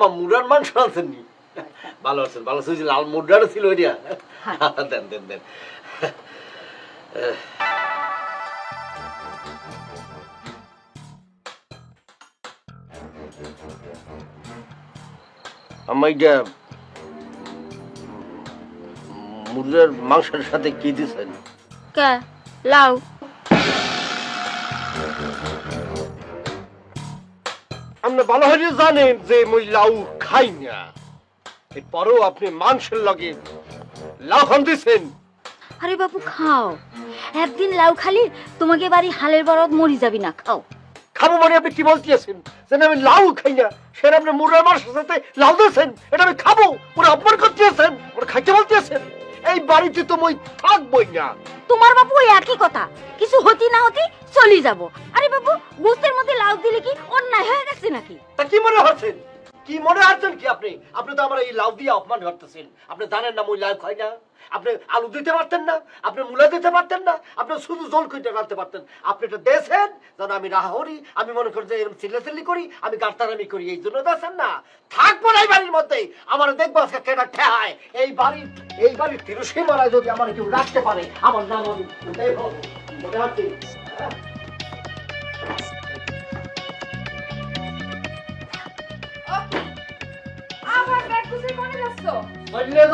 আম্মা মুরার মাংস ভালো আছেন ভালো আছেন। লাল ছিল ওইটা দেন দেন দেন। মুরগির মাংসের সাথে কি দিছেন? কে? লাউ। আপনি ভালো হলে জানেন যে মুই লাউ খাই না এরপরেও আপনি মাংসের লগে লাউ খান দিছেন। আরে বাবু খাও। একদিন লাউ খালি তোমাকে বাড়ি হালের বরদ মরি যাবি না খাও। খাব মানে আপনি কি বলতেছেন? যে আমি লাউ খাই না সেটা আপনি মুরগির মাংসের সাথে লাউ দিয়েছেন এটা আমি খাব ওরা অপমান করতেছেন ওরা খাইতে বলতেছেন। এই বাড়িতে তো মই থাকবোই না। তোমার বাবু ওই একই কথা কিছু হতি না হতি চলি যাব। আরে বাবু গোস্তের মধ্যে লাউ দিলে কি অন্যায় হয়ে গেছে নাকি? তা কি মনে হচ্ছেন? কি মনে হচ্ছেন কি আপনি? আপনি তো আমার এই লাউ দিয়ে অপমান করতেছেন। আপনি জানেন না, মই লাউ খাই না। আপনি আলু দিতে পারতেন না, আপনি মূলা দিতে পারতেন না, আপনি শুধু জল কইতে রাখতে পারতেন। আপনি এটা দেশেন যেন আমি রাহা হরি আমি মনে করি যে এরকম চিল্লাচিল্লি করি, আমি গার্তারামি করি, এই জন্য দেশেন না। থাকব না এই বাড়ির মধ্যে, আমার দেখব আজকে কেটা ঠেহায়। এই বাড়ির এই বাড়ির তিরুষি মারায় যদি আমার কেউ রাখতে পারে, আমার নাম আমি হচ্ছে চলে যাব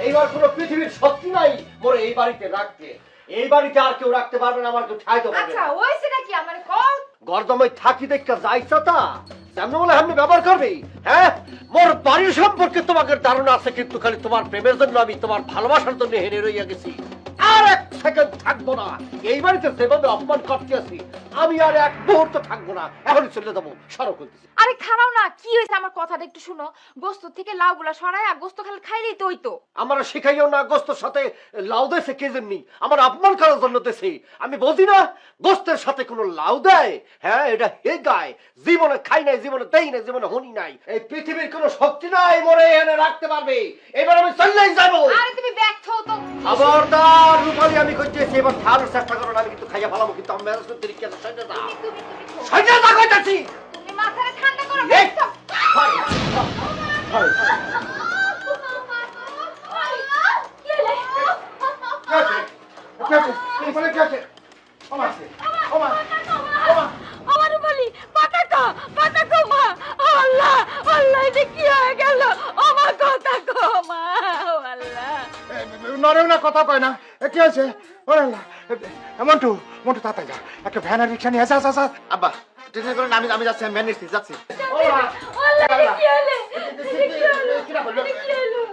এইবার কোনো পৃথিবীর শক্তি নাই মোরে এই বাড়িতে রাখতে। এই বাড়িতে আর কেউ রাখতে পারবে না আমার কেউ ঠাইতে পারবে আচ্ছা ওইছে নাকি? আমার কল। গর্দমায় থাকি দেখা যাইছা তা? সামনে বলে আপনি ব্যবহার করবি? হ্যাঁ? মোর বাড়ির সম্পর্কে তোমাকে ধারণা আছে কিন্তু খালি তোমার প্রেমের জন্য আমি তোমার ভালোবাসার জন্য হেরে রইয়া গেছি। আর এক সেকেন্ড থাকব না। এই বাড়িতে সেভাবে অপমান করতে আছি আমি আর এক মুহূর্ত থাকব না। এখনই চলে যাব। সরো করতেছি আরে খারাও না কি হয়েছে আমার কথাটা একটু শুনো। গোস্ত থেকে লাউগুলা সরায় আর গোস্ত খালি খাইলেই তো হইতো। আমার শিখাইও না গোস্তর সাথে লাউ দেছে কে জন্যি আমার অপমান করার জন্য দেছে আমি বলছি না গোস্তের সাথে কোনো লাউ দেয়? হ্যাঁ এটা হে গায়। জীবনে খাই নাই জীবনে দেই নাই জীবনে হনি নাই। এই পৃথিবীর কোনো শক্তি নাই মরে এনে রাখতে পারবে। এবার আমি চললেই যাব। আরে তুমি ব্যাগ থাও তো। খবরদার রূপালি আমি কইতেছি এবার থাকার চেষ্টা করো না আমি কিন্তু খাইয়া ভালো কিন্তু আমি ম্যানেজ করতে রিক্কি আছে সৈন্য দা তুমি তুমি তুমি থাও। সৈন্য দা কইতাছি। তুমি মাথাটা ঠান্ডা করো এই! কথা কো আল্লাহ এ, না কথা কয় না। কি আছে? ওরে আল্লাহ। মন্টু মন্টু তাড়াতাড়ি যা একটা ভ্যান আর রিক্সা নিয়ে আসা আসা আব্বা টেনশন করেন আমি আমি যাচ্ছি আমি ভ্যান নিচ্ছি যাচ্ছি আল্লাহ এটা কি হলো কিরা করল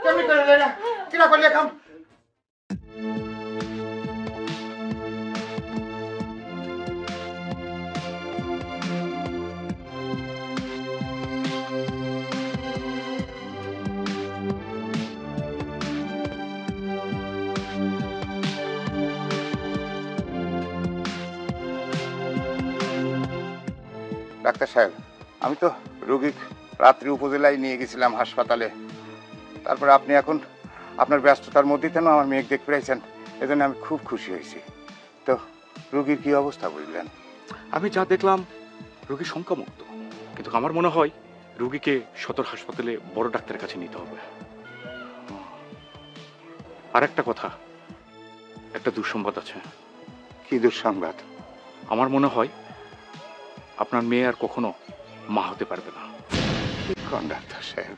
কেমনি করলে না কিরা করলে কাম ডাক্তার সাহেব আমি তো রোগী রাত্রি উপজেলায় নিয়ে গেছিলাম হাসপাতালে। তারপরে আপনি এখন আপনার ব্যস্ততার মধ্যে কেন আমার মেয়ে দেখতে পেয়েছেন এজন্য আমি খুব খুশি হয়েছি। তো রোগীর কি অবস্থা বুঝলেন? আমি যা দেখলাম রোগী শঙ্কামুক্ত। কিন্তু আমার মনে হয় রোগীকে সদর হাসপাতালে বড় ডাক্তারের কাছে নিতে হবে। আর একটা কথা একটা দুঃসংবাদ আছে। কি দুঃসংবাদ? আমার মনে হয় আপনার মেয়ে আর কখনো মা হতে পারবে না। সাহেব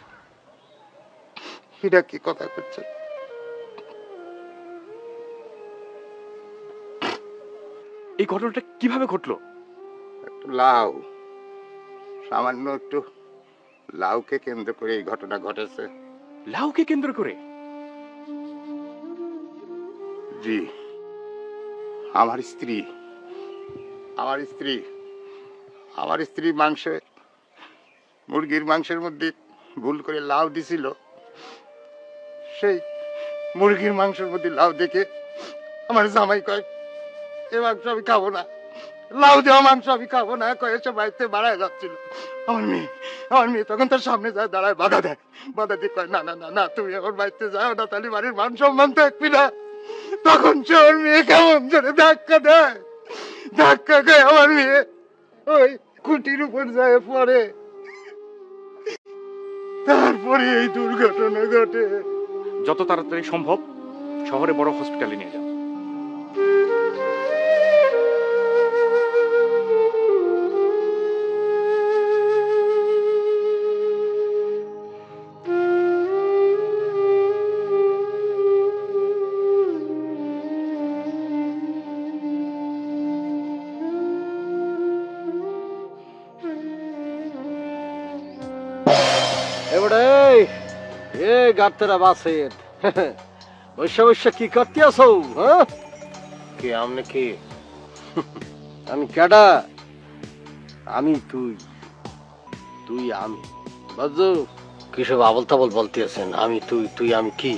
এটা কি কথা করছে এই ঘটনাটা কীভাবে ঘটলো? একটু লাউ সামান্য একটু লাউকে কেন্দ্র করে এই ঘটনা ঘটেছে। লাউকে কেন্দ্র করে? জি আমার স্ত্রী আমার স্ত্রী আমার স্ত্রী মাংসে, মুরগির মাংসের মধ্যে ভুল করে লাউ দিছিল। সেই মুরগির মাংসের মধ্যে লাউ দেখে আমার জামাই কয়, এ মাংস আমি খাব না। লাউ দেওয়া মাংস আমি খাব না। কয়ে সে বাড়িতে বাড়ায় যাচ্ছিল। আমার মেয়ে আমার মেয়ে তখন তার সামনে যায় দাঁড়ায়, বাধা দেয়। বাধা দিয়ে কয়, না না না না, তুমি এখন বাড়িতে যাও না, তাহলে বাড়ির মান সম্মান থাকবি না। তখন সে ওর মেয়ে কেমন ধাক্কা দেয়। ধাক্কা খায় আমার মেয়ে ওই কুটির উপর যায় পরে তারপরে এই দুর্ঘটনা ঘটে। যত তাড়াতাড়ি সম্ভব শহরে বড় হসপিটালে নিয়ে যান গাড়তেরা বাসের বৈশা বৈশা কি করতে আসো হ্যাঁ? কে আমনে কে? আমি কেডা? আমি তুই। তুই আমি। বুঝছ? কিসব আবল তাবল বলতে আছেন আমি তুই তুই আমি কি?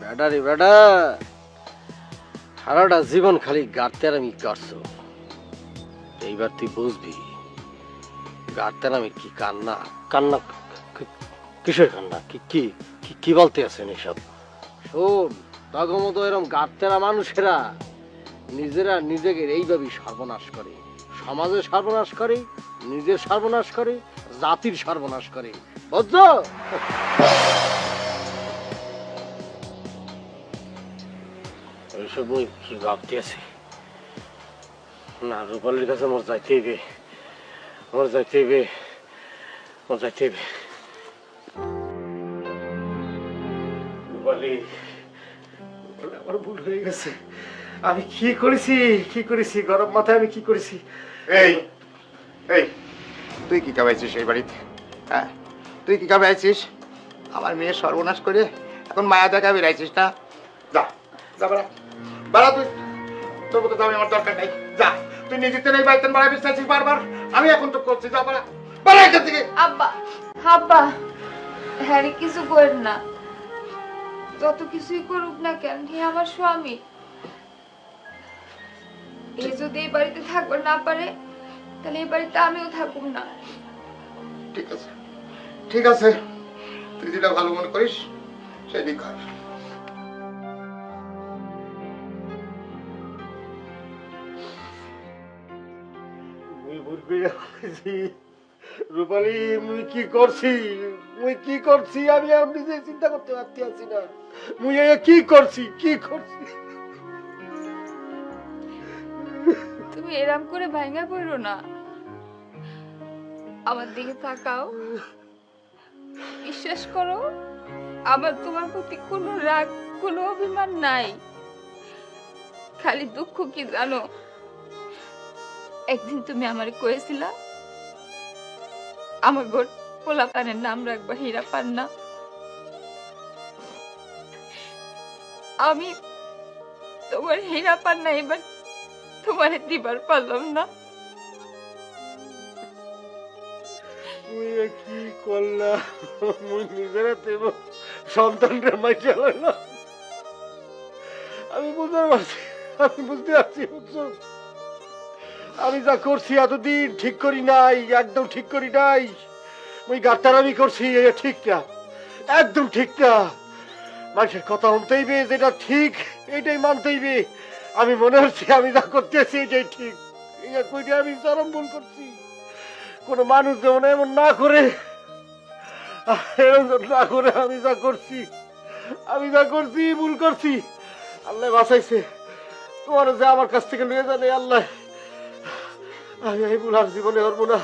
বেডা রে বেডা সারাটা জীবন খালি গাড়তের আমি করছ। এইবার তুই বুঝবি গাড়তের আমি কি কান্না? কান্না কিসের কান্না? কি কি কি- কি বলতে আছেন এসব? শোন তখন মতো এরকম গাড়তেরা মানুষেরা নিজেরা নিজেকে এইভাবেই সর্বনাশ করে। সমাজের সর্বনাশ করে নিজের সর্বনাশ করে জাতির সর্বনাশ করে। বুঝছ? এইসব ওই কি ভাবতে আছি? না রূপালির কাছে মোর যাইতে হইবে। মোর যাইতে হইবে মোর যাইতে হইবে। রূপালি, আমার ভুল হয়ে গেছে। আমি কি করেছি? কি করেছি? গরম মাথায় আমি কি করেছি? এই এই তুই কি কামাইছিস এই বাড়িতে? হ্যাঁ? তুই কি কামাইছিস? আমার মেয়ে সর্বনাশ করে এখন মায়া দেখা বেড়াইছিস না? যা যা বাড়া। বাড়া তুই। তোর মতো দামি আমার দরকার নেই। যা তুই নিজেতে নেই বাড়িতে বাড়া বিশ্বাসিস বারবার। আমি এখন তো করছি যা বাড়া। বাড়া এখান থেকে। আব্বা আব্বা হ্যারি কিছু করেন না। যত কিছুই করুক না কেন হে আমার স্বামী। এ যদি এই বাড়িতে থাকবে না পারে তাহলে এই বাড়িতে আমিও থাকুম না। ঠিক আছে। ঠিক আছে। তুই যেটা ভালো মনে করিস সেটাই কর। ফেলেছি। রূপালী, মুই কি করছি? মুই কি করছি? আমি আর নিজে চিন্তা করতে পারতে আছি না। মুই কি করছি? কি করছি? তুমি করে ভাঙা না। আমার দিকে তাকাও। বিশ্বাস করো, আমার তোমার প্রতি কোনো রাগ, কোনো অভিমান নাই। খালি দুঃখ কি জানো? একদিন তুমি আমার কয়েছিলা আমার গোট পোলা পানের নাম রাখবা হীরা পান্না। আমি তোমার হীরা পান্না এবার তোমারে দিবার পারলাম না। কি হইলাম আমি বুঝতে পারছি, আমি বুঝতে পারছি, বুঝছ? আমি যা করছি এতদিন ঠিক করি নাই, একদম ঠিক করি নাই। ওই গাত্তারামি করছি ঠিক না, একদম ঠিক না। মানুষের কথা শুনতেইবে যেটা ঠিক, এটাই মানতেইবে আমি মনে হচ্ছে আমি যা করতেছি, এটাই ঠিক। এটা আমি চরম ভুল করছি। কোনো মানুষ যেমন এমন না করে এরকম না করে আমি যা করছি, আমি যা করছি, ভুল করছি। আল্লাহ বাঁচাইছে। তোমার যে আমার কাছ থেকে নিয়ে জানে আল্লাহ। আমি এই বুলার জীবনে হরবো না।